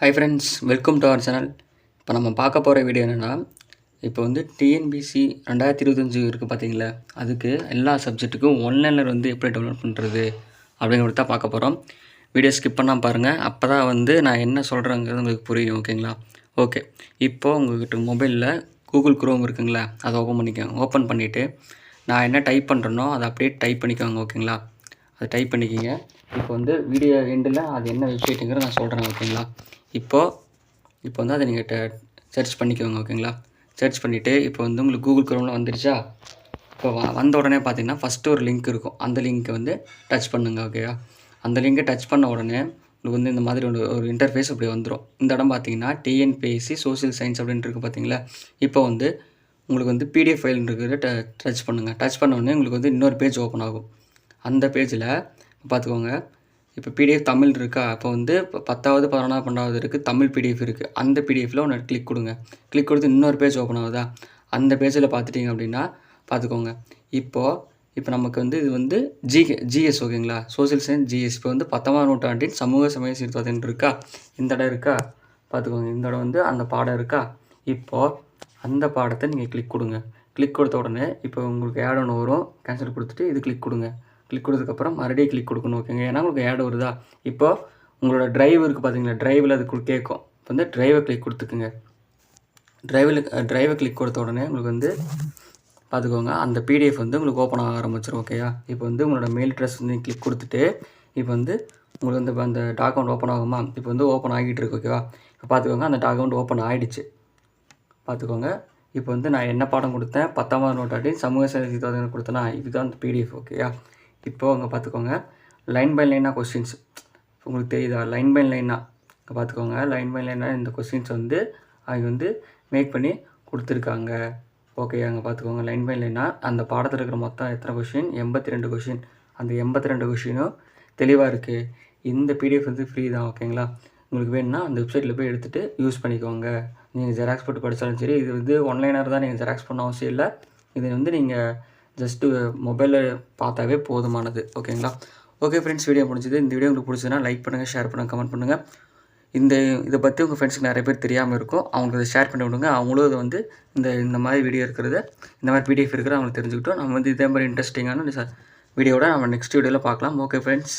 Hi friends welcome to our channel இப்போ நம்ம பார்க்க போகிற வீடியோ என்னென்னா இப்போ வந்து டிஎன்பிசி ரெண்டாயிரத்தி இருபத்தஞ்சி இருக்குது பார்த்தீங்களா அதுக்கு எல்லா சப்ஜெக்ட்டுக்கும் ஒன்லைனர் வந்து எப்படி டெவலப் பண்ணுறது அப்படிங்கிறது தான் பார்க்க போகிறோம் வீடியோ ஸ்கிப் பண்ணால் பாருங்கள் அப்போ தான் வந்து நான் என்ன சொல்கிறேங்கிறது உங்களுக்கு புரியும் ஓகேங்களா ஓகே இப்போது உங்கள்கிட்ட மொபைலில் கூகுள் குரோம் இருக்குங்களா? அதை ஓப்பன் பண்ணிக்கோங்க. ஓப்பன் பண்ணிவிட்டு நான் என்ன டைப் பண்ணுறேனோ அதை அப்படியே டைப் பண்ணிக்கோங்க ஓகேங்களா அதை டைப் பண்ணிக்கிங்க. இப்போ வந்து வீடியோ எண்டில் அது என்ன வெப்சைட்டுங்கிறத நான் சொல்கிறேன் ஓகேங்களா இப்போது இப்போ வந்து அதை நீங்கள் சர்ச் பண்ணிக்கோங்க ஓகேங்களா சர்ச் பண்ணிவிட்டு இப்போ வந்து உங்களுக்கு கூகுள் குரோமில் வந்துருச்சா? இப்போ வ வந்த உடனே பார்த்தீங்கன்னா ஃபஸ்ட்டு ஒரு லிங்க் இருக்கும். அந்த லிங்க்கை வந்து டச் பண்ணுங்க ஓகேவா அந்த லிங்கை டச் பண்ண உடனே உங்களுக்கு வந்து இந்த மாதிரி ஒரு ஒரு இன்டர்ஃபேஸ் இப்படி வந்துடும் இந்த இடம் பார்த்தீங்கன்னா டிஎன்பிஎஸ்சி சோஷியல் சயின்ஸ் அப்படின்ட்டு இருக்குது பார்த்தீங்களா இப்போ வந்து உங்களுக்கு வந்து பிடிஎஃப் ஃபைல் இருக்கிறத ட டச் பண்ணுங்கள் டச் பண்ண உடனே உங்களுக்கு வந்து இன்னொரு பேஜ் ஓப்பன் ஆகும். அந்த பேஜில் பார்த்துக்கோங்க இப்போ பிடிஎஃப் தமிழ் இருக்கா? அப்போ வந்து இப்போ பத்தாவது பதினொன்றாவது பன்னெண்டாவது இருக்குது தமிழ் பிடிஎஃப் இருக்குது அந்த பிடிஎஃபில் ஒன்று கிளிக் கொடுங்க. கிளிக் கொடுத்து இன்னொரு பேஜ் ஓப்பன் ஆகுதா? அந்த பேஜில் பார்த்துட்டிங்க அப்படின்னா பார்த்துக்கோங்க இப்போது இப்போ நமக்கு வந்து இது வந்து ஜிகே ஜிஎஸ் ஓகேங்களா சோசியல் சயின்ஸ் ஜிஎஸ் இப்போ வந்து பத்தொம்பதாம் நூற்றாண்டின் சமூக சமய சீர்திருத்தம் இருக்கா? இந்த இடம் இருக்கா? பார்த்துக்கோங்க இந்த இடம் வந்து அந்த பாடம் இருக்கா? இப்போது அந்த பாடத்தை நீங்கள் கிளிக் கொடுங்க. கிளிக் கொடுத்த உடனே இப்போ உங்களுக்கு ஆட் ஒன்று வரும். கேன்சல் கொடுத்துட்டு இது கிளிக் கொடுங்க. கிளிக் கொடுத்ததுக்கப்புறம் மறுபடியும் கிளிக் கொடுக்கணும் ஓகேங்க ஏன்னா உங்களுக்கு ஆட் வருதா? இப்போ உங்களோட டிரைவ் இருக்குது பார்த்தீங்களா டிரைவில் அது கேட்கும் இப்போ வந்து டிரைவை கிளிக் கொடுத்துக்குங்க. டிரைவில் டிரைவை கிளிக் கொடுத்த உடனே உங்களுக்கு வந்து பார்த்துக்கோங்க அந்த பிடிஎஃப் வந்து உங்களுக்கு ஓப்பன் ஆக ஆரம்பிச்சிடும் ஓகேயா இப்போ வந்து உங்களோட மெயில் அட்ரஸ் வந்து கிளிக் கொடுத்துட்டு இப்போ வந்து உங்களுக்கு வந்து இப்போ அந்த டாக்குமெண்ட் ஓப்பன் ஆகுமா? இப்போ வந்து ஓப்பன் ஆகிட்டு இருக்கு ஓகேவா இப்போ பார்த்துக்கோங்க அந்த டாக்குமெண்ட் ஓப்பன் ஆகிடுச்சு பார்த்துக்கோங்க இப்போ வந்து நான் என்ன பாடம் கொடுத்தேன்? பத்தாம் நோட்டாட்டி சமூக சேவை கொடுத்தேன்னா இதுதான் அந்த பிடிஎஃப் ஓகேயா இப்போது அங்கே பார்த்துக்கோங்க லைன் பை லைனாக கொஸ்டின்ஸ் உங்களுக்கு தெரியுதா? லைன் பை லைனாக இங்கே பார்த்துக்கோங்க லைன் பை லைனாக இந்த கொஸ்டின்ஸ் வந்து அவங்க வந்து மேக் பண்ணி கொடுத்துருக்காங்க. ஓகே அங்கே பார்த்துக்கோங்க லைன் பை லைனாக அந்த பாடத்தில் இருக்கிற மொத்தம் எத்தனை கொஷின் எண்பத்தி ரெண்டு கொஷின் அந்த எண்பத்தி ரெண்டு கொஷினும் தெளிவாக இருக்குது இந்த பிடிஎஃப் வந்து ஃப்ரீ தான் ஓகேங்களா உங்களுக்கு வேணும்னா அந்த வெப்சைட்டில் போய் எடுத்துகிட்டு யூஸ் பண்ணிக்கோங்க. நீங்கள் ஜெராக்ஸ் போட்டு படித்தாலும் சரி இது வந்து ஒன்லைனர் தான். நீங்கள் ஜெராக்ஸ் பண்ண அவசியம் இல்லை. இது வந்து நீங்கள் ஜஸ்ட்டு மொபைலில் பார்த்தாவே போதுமானது ஓகேங்களா? ஓகே ஃப்ரெண்ட்ஸ் வீடியோ முடிஞ்சது. இந்த வீடியோ உங்களுக்கு பிடிச்சதுன்னா லைக் பண்ணுங்கள் ஷேர் பண்ணுங்கள் கமெண்ட் பண்ணுங்கள் இந்த இதை பற்றி உங்கள் ஃப்ரெண்ட்ஸுக்கு நிறைய பேர் தெரியாமல் இருக்கும். அவங்களுக்கு அதை ஷேர் பண்ணி விடுங்க. அவங்களும் இதை வந்து இந்த இந்த மாதிரி வீடியோ இருக்கிறத இந்த மாதிரி பிடிஎஃப் இருக்கிறத அவங்களுக்கு தெரிஞ்சுக்கிட்டோம். நம்ம வந்து இதே மாதிரி இன்ட்ரெஸ்டிங்கான வீடியோட நம்ம நெக்ஸ்ட் வீடியோவில் பார்க்கலாம். Okay friends